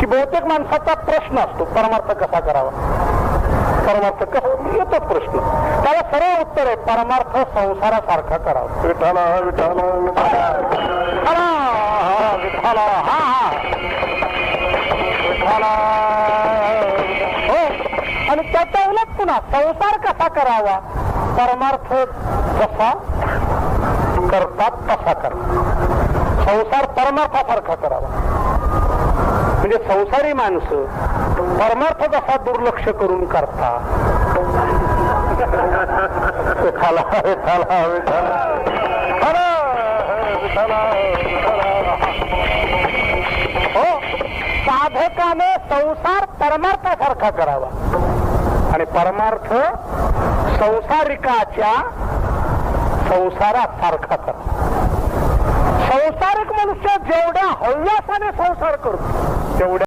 की बहुतेक माणसाचा प्रश्न असतो परमार्थ कसा करावा? परमार्थ कसा येतो प्रश्न. त्याला सरळ उत्तर आहे परमार्थ संसारासारखा करावा. विठाला विठाला विठ्ठला, हा, हा, हा. विठ्ठला. हो. आणि त्याच्या उलट पुन्हा संसार कसा करावा? परमार्थ जसा करतात तसा करा. संसार परमार्थासारखा करावा. म्हणजे संसारी माणसं परमार्थ कसा दुर्लक्ष करून करता. हो साधकाने संसार परमार्थासारखा करावा. आणि परमार्थ संसारिकाच्या संसारासारखा करा. संसारिक मनुष्य जेवढ्या हव्यासाने संसार करतो तेवढ्या